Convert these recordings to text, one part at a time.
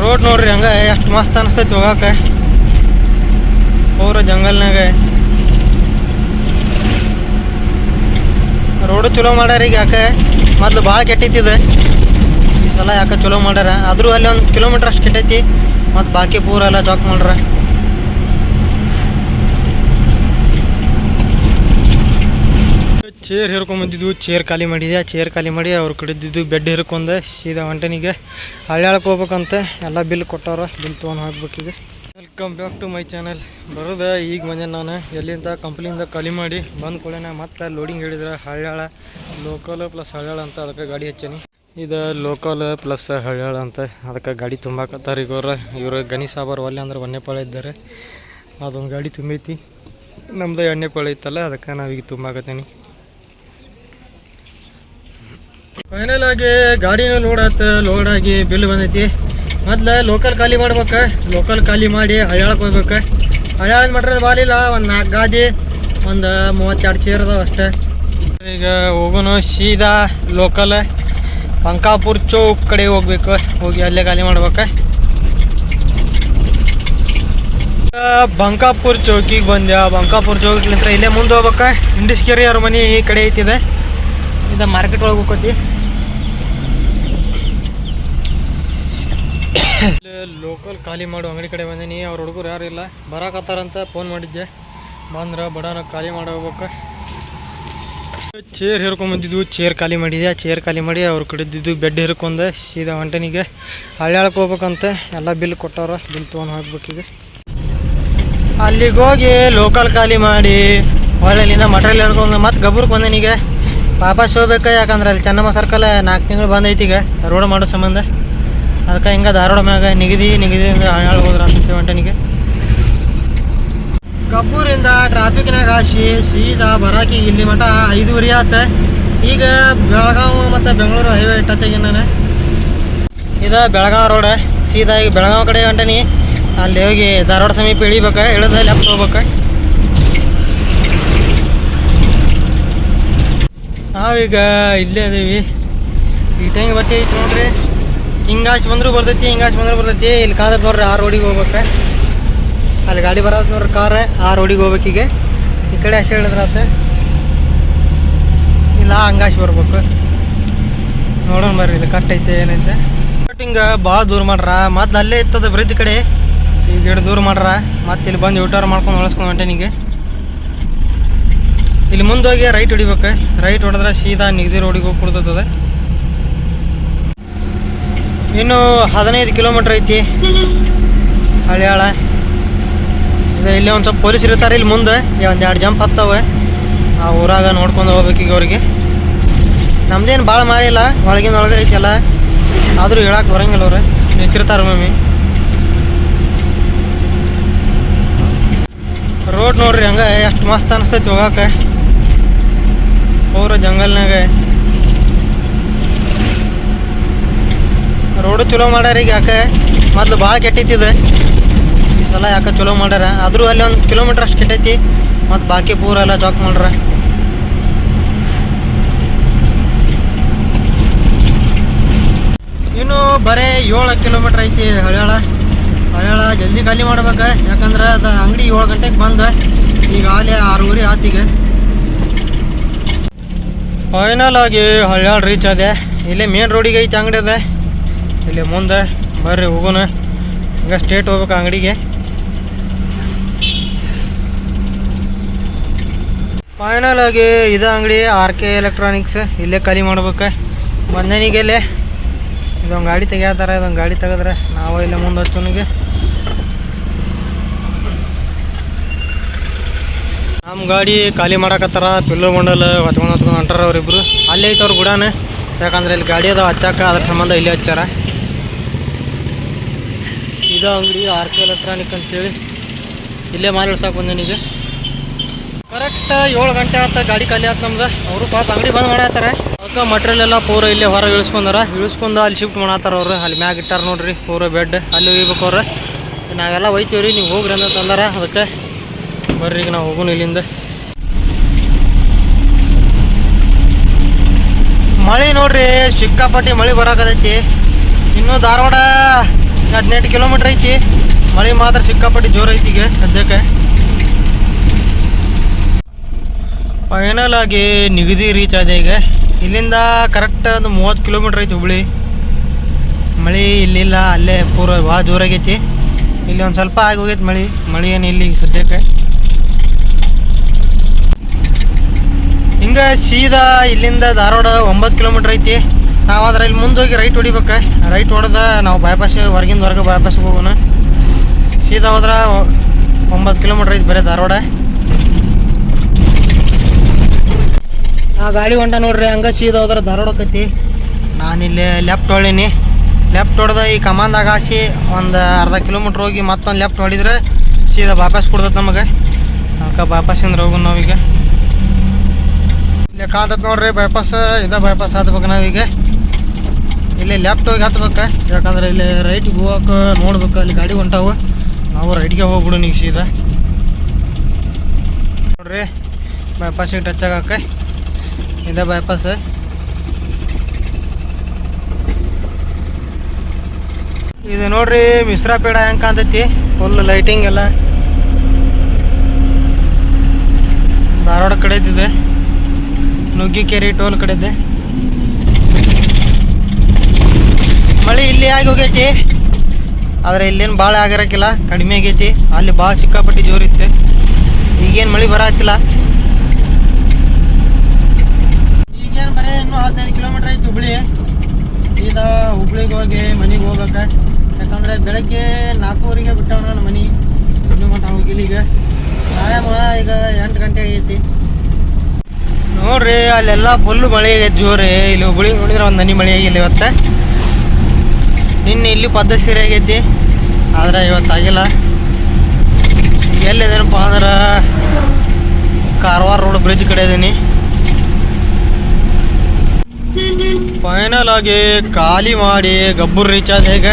Road ನೋಡ್ರಿ ಹಂಗೆ, ಎಷ್ಟು ಮಸ್ತ್ ಅನಿಸ್ತೈತಿ ಹೋಗಾಕ. ಪೂರ ಜಂಗಲ್ನಾಗ. ರೋಡು ಚಲೋ ಮಾಡ್ಯಾರ ಈಗ ಯಾಕೆ? ಮೊದ್ಲು ಭಾಳ ಕೆಟ್ಟಿತ್ತಿದೆ ಈ ಸಲ ಯಾಕೆ ಚಲೋ ಮಾಡ್ಯಾರ? ಆದರೂ ಅಲ್ಲಿ ಒಂದು ಕಿಲೋಮೀಟ್ರ್ ಅಷ್ಟು ಕೆಟ್ಟೈತಿ, ಮತ್ತು ಬಾಕಿ ಪೂರ ಎಲ್ಲ ಜಾಕ್ ಮಾಡ್ರ. ಚೇರ್ ಹಿರ್ಕೊಂಬಂದಿದ್ವು, ಚೇರ್ ಖಾಲಿ ಮಾಡಿದೆ. ಚೇರ್ ಖಾಲಿ ಮಾಡಿ ಅವ್ರು ಕಡಿದಿದ್ದು ಬೆಡ್ ಹೇರ್ಕೊಂಡೆ ಸೀದಾ ಹೊಂಟನಿಗೆ. ಹಳ್ಯಾಳಕ್ಕೆ ಹೋಗ್ಬೇಕಂತೆ, ಎಲ್ಲ ಬಿಲ್ ಕೊಟ್ಟವ್ರ, ಬಿಲ್ ತೊಗೊಂಡು ಹಾಕ್ಬೇಕೀಗ welcome back to my channel ಬರೋದ ಈಗ ಬಂದೆ ನಾನು. ಎಲ್ಲಿಂದ, ಕಂಪ್ನಿಯಿಂದ ಖಾಲಿ ಮಾಡಿ, ಬಂದ ಕೂಡಲೇ ಮತ್ತೆ ಲೋಡಿಂಗ್ ಹೇಳಿದ್ರೆ ಹಳ್ಯಾಳ. ಲೋಕಲ್ ಪ್ಲಸ್ ಹಳ್ಯಾಳ ಅಂತ ಅದಕ್ಕೆ ಗಾಡಿ ಹಚ್ಚೇನಿ. ಇದು ಲೋಕಲ್ ಪ್ಲಸ್ ಹಳ್ಯಾಳ ಅಂತ ಅದಕ್ಕೆ ಗಾಡಿ ತುಂಬಾಕತ್ತಾರ ಈಗ ಅವ್ರ. ಇವರು ಗಣಿ ಸಾಬಾರ್ ಒಲ್ಲೆ ಅಂದ್ರೆ ಒನ್ನೆಪಾಳ ಇದ್ದಾರೆ. ಅದೊಂದು ಗಾಡಿ ತುಂಬೈತಿ. ನಮ್ದು ಎಣ್ಣೆಪಾಳ ಇತ್ತಲ್ಲ, ಅದಕ್ಕೆ ನಾವೀಗ ತುಂಬಾಕತ್ತೀನಿ ಫೈನಲ್ ಆಗಿ ಗಾಡಿನೂ ಲೋಡ್ ಆಯ್ತು ಲೋಡ್ ಆಗಿ ಬಿಲ್ ಬಂದೈತಿ. ಮೊದ್ಲು ಲೋಕಲ್ ಖಾಲಿ ಮಾಡ್ಬೇಕು ಲೋಕಲ್ ಖಾಲಿ ಮಾಡಿ ಹಳ್ಯಾಳಕ್ಕೆ ಹೋಗ್ಬೇಕು. ಹಳ್ಯಾಳದ ಮಾಡ್ರೆ ಬಾಲಿಲ್ಲ ಒಂದು ನಾಲ್ಕು ಗಾದಿ, ಒಂದು ಮೂವತ್ತೆರಡು ಚೇರ್ ಅದಾವ ಅಷ್ಟೇ. ಈಗ ಹೋಗೋನು ಸೀದಾ ಲೋಕಲ್ ಪಂಕಾಪುರ್ ಚೌಕ್ ಕಡೆ ಹೋಗ್ಬೇಕು, ಹೋಗಿ ಅಲ್ಲೇ ಖಾಲಿ ಮಾಡ್ಬೇಕು. ಬಂಕಾಪುರ್ ಚೌಕಿಗೆ ಬಂದ್ಯಾ? ಬಂಕಾಪುರ್ ಚೌಕಿಲಿಂತ್ರ ಇಲ್ಲೇ ಮುಂದೆ ಹೋಗ್ಬೇಕ? ಇಂಡಿಸ್ಕೇರಿ ಅವ್ರ ಮನೆ ಈ ಕಡೆ ಐತಿದೆ ಇದು ಮಾರ್ಕೆಟ್ ಒಳಗೆ ಹೋಗ್ಕೋತಿ. ಲೋಕಲ್ ಖಾಲಿ ಮಾಡು ಅಂಗಡಿ ಕಡೆ ಬಂದೀನಿ. ಅವ್ರ ಹುಡುಗರು ಯಾರು ಇಲ್ಲ. ಬರಾಕತ್ತಾರಂತ ಫೋನ್ ಮಾಡಿದ್ದೆ. ಬಂದ್ರ ಬಡನ ಖಾಲಿ ಹೋಗ್ಬೇಕು ಚೇರ್ ಹೇರ್ಕೊಂಬಂದಿದ್ವು ಚೇರ್ ಖಾಲಿ ಮಾಡಿದೆ. ಚೇರ್ ಖಾಲಿ ಮಾಡಿ ಅವ್ರು ಕಡಿದಿದ್ದು ಬೆಡ್ ಹೇರ್ಕೊಂಡೆ. ಸೀದಾ ಹೊಂಟನಿಗೆ. ಹಳ್ಯಾಳಕ್ಕೆ ಹೋಗ್ಬೇಕಂತೆ. ಎಲ್ಲ ಬಿಲ್ ಕೊಟ್ಟವ್ರ ಬಿಲ್ ತೊಗೊಂಡು ಹೋಗ್ಬೇಕಿದ ಅಲ್ಲಿಗೆ ಹೋಗಿ ಲೋಕಲ್ ಖಾಲಿ ಮಾಡಿ. ಹೊಳ್ಳಿಂದ ಮಟ್ರಿಯಲ್ ಹೇಳ್ಕೊಂಡು ಮತ್ತೆ ಗಬ್ಬರ್ಗೆ ಬಂದೇನೀಗ ವಾಪಸ್ ಹೋಗ್ಬೇಕು ಯಾಕಂದ್ರೆ ಅಲ್ಲಿ ಚೆನ್ನಮ್ಮ ಸರ್ಕಲ್ ನಾಲ್ಕು ತಿಂಗಳು ಬಂದೈತಿ ಈಗ ರೋಡ್ ಮಾಡೋ ಸಂಬಂಧ. ಅದಕ್ಕೆ ಹಿಂಗೆ ಧಾರವಾಡ ಮ್ಯಾಗ ನಿಗದಿ ನಿಗದಿ ಅಂದ್ರೆ ಹಳ್ಯಾಳ ಹೋದ್ರ ಅಂತ ಹೊಂಟನಿಗೆ ಕಬ್ಬೂರಿಂದ ಟ್ರಾಫಿಕ್ನಾಗ ಆಸಿ ಸೀದಾ ಬರಾಕಿ ಇಲ್ಲಿ ಮಟ ಐದೂವರೆ ಆತ. ಈಗ ಬೆಳಗಾವ್ ಮತ್ತು ಬೆಂಗಳೂರು ಹೈವೇ ಟಚ್ ಆಗಿನ ನಾನು. ಇದು ಬೆಳಗಾವ್ ರೋಡ್ ಸೀದಾ ಈಗ ಬೆಳಗಾವ್ ಕಡೆ ಹೊಂಟನಿ ಅಲ್ಲಿ ಹೋಗಿ ಧಾರವಾಡ ಸಮೀಪ ಇಳಿಬೇಕು ಇಳಿದ ಲೆಫ್ಟ್ ಹೋಗ್ಬೇಕು. ನಾವೀಗ ಇಲ್ಲೇ ಅದೀವಿ. ಈ ಟೈಮ್ ಬರ್ತೈತಿ ನೋಡ್ರಿ ಹಿಂಗಾಚ್ ಬಂದ್ರು ಬರ್ತೈತಿ ಹಿಂಗಾಚ್ ಬಂದ್ರು ಬರ್ತೈತಿ. ಇಲ್ಲಿ ಕಾದ ನೋಡ್ರಿ, ಆ ರೋಡಿಗೆ ಹೋಗ್ಬೇಕು ಅಲ್ಲಿ ಗಾಡಿ ಬರೋದು ನೋಡ್ರಿ, ಕಾರ್, ಆ ರೋಡಿಗೆ ಹೋಗ್ಬೇಕೀಗ ಈ ಕಡೆ ಅಷ್ಟೇ ಹೇಳಿದ್ರೆ ಇಲ್ಲ ಹಂಗಾಚ್ ಬರ್ಬೇಕು. ನೋಡೋಣ ಬರ್ರಿ, ಇಲ್ಲಿ ಕಟ್ ಐತೆ, ಏನೈತೆ. ಹಿಂಗೆ ಭಾಳ ದೂರ ಮಾಡ್ರ. ಮತ್ತು ಅಲ್ಲೇ ಇತ್ತದ ಬ್ರಿಡ್ಜ್ ಕಡೆ. ಈಗ ದೂರ ಮಾಡ್ರ. ಮತ್ತೆ ಇಲ್ಲಿ ಬಂದು ಯೂಟರ್ ಮಾಡ್ಕೊಂಡು ಹೊಳಸ್ಕೊಂಡು ಹೊಂಟೆ ಇಲ್ಲಿ ಮುಂದೆ ಹೋಗಿ ರೈಟ್ ಹೊಡಿಬೇಕು. ರೈಟ್ ಹೊಡೆದ್ರೆ ಸೀದಾ ನಿಗದಿ ರೋಡಿಗೆ ಹೋಗಿ ಕೊಡ್ತದೆ ಇನ್ನು ಹದಿನೈದು ಕಿಲೋಮೀಟ್ರ್ ಐತಿ. ಹಳಿಯಾಳ. ಇಲ್ಲಿ ಒಂದು ಸ್ವಲ್ಪ ಪೊಲೀಸ್ ಇರ್ತಾರೆ ಇಲ್ಲಿ ಮುಂದೆ. ಒಂದು ಎರಡು ಜಂಪ್ ಹತ್ತವೆ. ಆ ಊರಾಗ ನೋಡ್ಕೊಂಡು ಈಗ ಅವ್ರಿಗೆ. ನಮ್ದೇನು ಭಾಳ ಮಾರಿಲ್ಲ ಒಳಗಿನ ಒಳಗೆ ಐತಿಲ್ಲ. ಆದರೂ ಹೇಳಕ್ಕೆ ಬರಂಗಿಲ್ಲ ಅವ್ರೆ. ನಿಂತಿರ್ತಾರೆ ಮಮ್ಮಿ ರೋಡ್ ನೋಡ್ರಿ ಹಂಗೆ ಎಷ್ಟು ಮಸ್ತ್ ಅನಿಸ್ತೈತಿ ಹೋಗಾಕ. ಪೂರ ಜಂಗಲ್ನಾಗ. ರೋಡು ಚಲೋ ಮಾಡ್ಯಾರ ಈಗ ಯಾಕೆ? ಮೊದ್ಲು ಭಾಳ ಕೆಟ್ಟೈತಿದೆ. ಈ ಸಲ ಯಾಕೆ ಚಲೋ ಮಾಡ್ಯಾರ? ಆದರೂ ಅಲ್ಲಿ ಒಂದು ಕಿಲೋಮೀಟ್ರ್ ಅಷ್ಟು ಕೆಟ್ಟೈತಿ. ಮತ್ತು ಬಾಕಿ ಪೂರ ಎಲ್ಲ ಜಾಕ್ ಮಾಡ್ರ. ಇನ್ನು ಬರೀ ಏಳು ಕಿಲೋಮೀಟ್ರ್ ಐತಿ ಹಳ್ಯಾಳ. ಹಳ್ಯಾಳ ಜಲ್ದಿ ಖಾಲಿ ಮಾಡ್ಬೇಕು. ಯಾಕಂದ್ರೆ ಅದು ಅಂಗಡಿ ಏಳು ಗಂಟೆಗೆ ಬಂದ. ಈಗ ಆಲೆ ಆರೂವರೆ ಆತೀಗ ಫೈನಲ್ ಆಗಿ ಹಳ್ಳಾಳ್ ರೀಚ್ ಅದೆ ಇಲ್ಲೇ ಮೇನ್ ರೋಡಿಗೆ ಐತೆ ಅಂಗಡಿ ಅದ. ಇಲ್ಲಿ ಮುಂದೆ ಬರ್ರಿ ಹೋಗೋಣ. ಈಗ ಸ್ಟೇಟ್ ಹೋಗ್ಬೇಕು ಅಂಗಡಿಗೆ. ಫೈನಲ್ ಆಗಿ ಇದು ಅಂಗಡಿ ಆರ್ ಕೆ ಎಲೆಕ್ಟ್ರಾನಿಕ್ಸ್ ಇಲ್ಲೇ ಖಾಲಿ ಮಾಡ್ಬೇಕು. ಬಂದನಿಗೆಲ್ಲೇ ಇದೊಂದು ಗಾಡಿ ತೆಗಿಯತ್ತಾರ ಇದೊಂದು ಗಾಡಿ ತೆಗೆದ್ರೆ ನಾವು ಇಲ್ಲೇ ಮುಂದೆ ಹಚ್ಚೋನಿಗೆ. ನಮ್ಮ ಗಾಡಿ ಖಾಲಿ ಮಾಡಕತ್ತಾರ, ಪಿಲ್ಲು ಮಂಡಲ್ ಹೊತ್ಕೊಂಡು ಹೊತ್ಕೊಂಡು ಹೊಂಟಾರ ಅವ್ರಿಬ್ರು. ಅಲ್ಲೇ ಐತೆ ಅವ್ರ ಗುಡಾನ. ಯಾಕಂದ್ರೆ ಇಲ್ಲಿ ಗಾಡಿ ಅದಾವ ಹಚ್ಚಾಕ ಅದ್ರ ಸಂಬಂಧ ಇಲ್ಲೇ ಹಚ್ಚಾರ. ಇದು ಅಂಗಡಿ ಆರ್ ಕೆ ಎಲೆಕ್ಟ್ರಾನಿಕ್ ಅಂತೇಳಿ. ಇಲ್ಲೇ ಮಾಲ್ ಇಳ್ಸಕ್ಕೆ ಇದು ಕರೆಕ್ಟ್ ಏಳು ಗಂಟೆ ಆತ, ಗಾಡಿ ಖಾಲಿ ಆಯ್ತು ನಮ್ದು. ಅವರು ಪಾಪ ಅಂಗಡಿ ಬಂದ್ ಮಾಡತ್ತಾರ. ಅದಕ್ಕೆ ಮಟ್ರಿಯಲ್ ಎಲ್ಲ ಪೂರ ಇಲ್ಲೇ ಹೊರಗೆ ಇಳಿಸ್ಕೊಂಡಾರ. ಇಳಿಸ್ಕೊಂಡು ಅಲ್ಲಿ ಶಿಫ್ಟ್ ಮಾಡತ್ತಾರ ಅವ್ರು. ಅಲ್ಲಿ ಮ್ಯಾಗ ಇಟ್ಟಾರ ನೋಡ್ರಿ, ಪೂರ ಬೆಡ್ ಅಲ್ಲಿ ಒಯ್ಬೇಕು ಅವ್ರು. ನಾವೆಲ್ಲ ಒಯ್ತೀವಿ ರೀ ನೀವು ಹೋಗ್ರಿ ಅಂತ ತಂದಾರ ಅದಕ್ಕೆ ಬರ್ರಿ, ಈಗ ನಾವು ಹೋಗೋಣ ಇಲ್ಲಿಂದ. ಮಳೆ ನೋಡ್ರಿ, ಸಿಕ್ಕಾಪಟ್ಟಿ ಮಳೆ ಬರಾಕತೈತಿ ಇನ್ನು ಧಾರವಾಡ ಹದಿನೆಂಟು ಕಿಲೋಮೀಟ್ರ್ ಐತಿ. ಮಳೆ ಮಾತ್ರ ಸಿಕ್ಕಾಪಟ್ಟಿ ಜೋರು ಐತಿ ಈಗ ಸದ್ಯಕ್ಕೆ. ಫೈನಲ್ ಆಗಿ ನಿಗದಿ ರೀಚ್ ಆದ ಈಗ. ಇಲ್ಲಿಂದ ಕರೆಕ್ಟ್ ಒಂದು ಮೂವತ್ತು ಕಿಲೋಮೀಟ್ರ್ ಐತಿ ಹುಬ್ಳಿ. ಮಳೆ ಇಲ್ಲಿಲ್ಲ, ಅಲ್ಲೇ ಪೂರ ಭಾಳ ಜೋರಾಗೈತಿ. ಇಲ್ಲಿ ಒಂದು ಸ್ವಲ್ಪ ಆಗಿ ಹೋಗೈತಿ ಮಳೆ. ಮಳೆ ಏನು ಇಲ್ಲಿ ಸದ್ಯಕ್ಕೆ. ಹಿಂಗೆ ಸೀದಾ ಇಲ್ಲಿಂದ ಧಾರವಾಡ ಒಂಬತ್ತು ಕಿಲೋಮೀಟ್ರ್ ಐತಿ. ನಾವು ಅದ್ರ ಇಲ್ಲಿ ಮುಂದೆ ಹೋಗಿ ರೈಟ್ ಹೊಡಿಬೇಕು. ರೈಟ್ ಹೊಡೆದ ನಾವು ಬೈಪಾಸ್ ಹೊರಗಿಂದ ಹೊರಗೆ ಬೈಪಾಸ್ ಹೋಗೋಣ. ಸೀದಾ ಹೋದ್ರೆ ಒಂಬತ್ತು ಕಿಲೋಮೀಟ್ರ್ ಐತಿ ಬರೀ ಧಾರವಾಡ. ಆ ಗಾಡಿ ಹೊಂಟ ನೋಡ್ರಿ, ಹಂಗೆ ಸೀದಾ ಹೋದ್ರೆ ನಾನು ಇಲ್ಲಿ ಲೆಫ್ಟ್ ಹೊಳೀನಿ. ಲೆಫ್ಟ್ ಹೊಡೆದ ಈ ಕಮಾಂದಾಗ ಹಾಸಿ ಒಂದು ಅರ್ಧ ಕಿಲೋಮೀಟ್ರ್ ಹೋಗಿ ಮತ್ತೊಂದು ಲೆಫ್ಟ್ ಹೊಡಿದ್ರೆ ಸೀದಾ ವಾಪಸ್ ಕೊಡ್ತೈತೆ ನಮಗೆ. ಅದಕ್ಕೆ ಬೈಪಾಸಿಂದ ಹೋಗೋಣ ನಾವೀಗ. ಕಾದತ್ ನೋಡ್ರಿ ಬೈಪಾಸ್ ಇದ ಬೈಪಾಸ್ ಹತ್ಬೇಕು ನಾವೀಗ. ಇಲ್ಲಿ ಲೆಫ್ಟ್ ಹೋಗಿ ಹತ್ಬೇಕು. ಯಾಕಂದ್ರೆ ಇಲ್ಲಿ ರೈಟಿಗೆ ಹೋಗಕ್ಕೆ ನೋಡ್ಬೇಕು, ಅಲ್ಲಿ ಗಾಡಿ ಹೊಂಟಾವು. ನಾವು ರೈಟ್ಗೆ ಹೋಗ್ಬಿಡು ನೀವು ಸೀದಾ. ನೋಡ್ರಿ ಬೈಪಾಸಿಗೆ ಟಚ್ ಆಗಕ್ಕೆ ಇದ ಬೈಪಾಸ್ ಇದು ನೋಡ್ರಿ ಮಿಶ್ರಾ ಪೇಡ ಹೆಂಗೆ ಕಾಣ್ತೈತಿ? ಫುಲ್ ಲೈಟಿಂಗ್ ಎಲ್ಲ. ಧಾರವಾಡ ಕಡೆದಿದೆ ನುಗ್ಗಿಕೆರೆ ಟೋಲ್ ಕಡೆದೆ. ಮಳೆ ಇಲ್ಲಿ ಆಗಿ ಹೋಗೈತಿ. ಆದರೆ ಇಲ್ಲೇನು ಭಾಳ ಆಗಿರಕ್ಕಿಲ್ಲ, ಕಡಿಮೆ ಆಗೈತಿ. ಅಲ್ಲಿ ಭಾಳ ಸಿಕ್ಕಾಪಟ್ಟಿ ಜೋರಿತ್ತು ಈಗೇನು ಮಳೆ ಬರತ್ತಿಲ್ಲ ಈಗೇನು ಬರೀ ಇನ್ನೂ ಹದಿನೈದು ಕಿಲೋಮೀಟ್ರ್ ಐತಿ ಹುಬ್ಳಿ. ಸೀದಾ ಹುಬ್ಳಿಗೆ ಹೋಗಿ ಮನೆಗೆ ಹೋಗ್ಬೇಕ. ಯಾಕಂದರೆ ಬೆಳಗ್ಗೆ ನಾಲ್ಕೂವರೆಗೆ ಬಿಟ್ಟವ ನನ್ನ ಮನೆ. ಇನ್ನೂ ಮಟ್ಟ ಹೋಗಿಲ್ಲಿಗ ಈಗ ಎಂಟು ಗಂಟೆ ಆಗೈತಿ. ನೋಡ್ರಿ, ಅಲ್ಲೆಲ್ಲ ಫುಲ್ಲು ಮಳೆ ಜೋರಿ ಇಲ್ಲಿ ಹುಬ್ಳಿ ನೋಡಿದ್ರೆ ಒಂದು ಹನಿ ಮಳೆ ಆಗಿಲ್ಲ ಇವತ್ತು. ನಿನ್ನೆ ಇಲ್ಲಿ ಪದ್ಧತಿ ಸೀರೆ ಆಗೈತಿ, ಆದ್ರೆ ಇವತ್ತಾಗಿಲ್ಲ ಎಲ್ಲಿದೇನಪ್ಪ ಅಂದ್ರೆ, ಕಾರವಾರ ರೋಡ್ ಬ್ರಿಡ್ಜ್ ಕಡೆ ಇದೀನಿ. ಫೈನಲ್ ಆಗಿ ಖಾಲಿ ಮಾಡಿ ಗಬ್ಬರ್ ರೀಚ್ ಆದ ಈಗ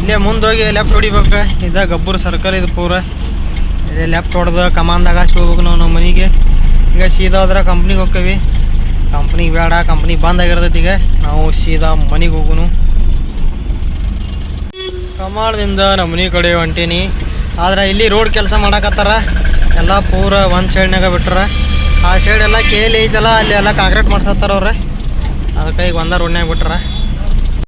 ಇಲ್ಲೇ ಮುಂದೆ ಹೋಗಿ ಲೆಫ್ಟ್ ಹೊಡಿಬೇಕು. ಇದ ಗಬ್ಬರ್ ಸರ್ಕಲ್ ಇದು ಪೂರ. ಇದೆ ಲೆಫ್ಟ್ ಹೊಡೆದು ಕಮಾನ್ದಾಗ ಹೋಗ್ಬೇಕು ನಾವು ನಮ್ಮ ಮನೆಗೆ. ಈಗ ಸೀದಾ ಹೋದ್ರೆ ಕಂಪ್ನಿಗೆ ಹೋಗ್ತೀವಿ ಕಂಪ್ನಿಗೆ ಬೇಡ ಕಂಪ್ನಿ ಬಂದ್ ಆಗಿರ್ತೈತಿ ಈಗ. ನಾವು ಸೀದಾ ಮನೆಗೆ ಹೋಗುನು. ಕಮಾಳದಿಂದ ನಮ್ಮನೆ ಕಡೆ ಹೊಂಟೀನಿ. ಆದ್ರೆ ಇಲ್ಲಿ ರೋಡ್ ಕೆಲಸ ಮಾಡಕತ್ತಾರ. ಎಲ್ಲ ಪೂರ ಒಂದು ಸೈಡ್ನಾಗ ಬಿಟ್ರ. ಆ ಸೈಡ್ ಎಲ್ಲ ಕೇಳಿ ಐತಲ್ಲ, ಅಲ್ಲಿ ಎಲ್ಲ ಕಾಂಕ್ರೀಟ್ ಮಾಡ್ಸತ್ತಾರ ಅವ್ರೆ. ಅದಕ್ಕೆ ಈಗ ಒಂದ ರೋಡ್ನಾಗ ಬಿಟ್ರ.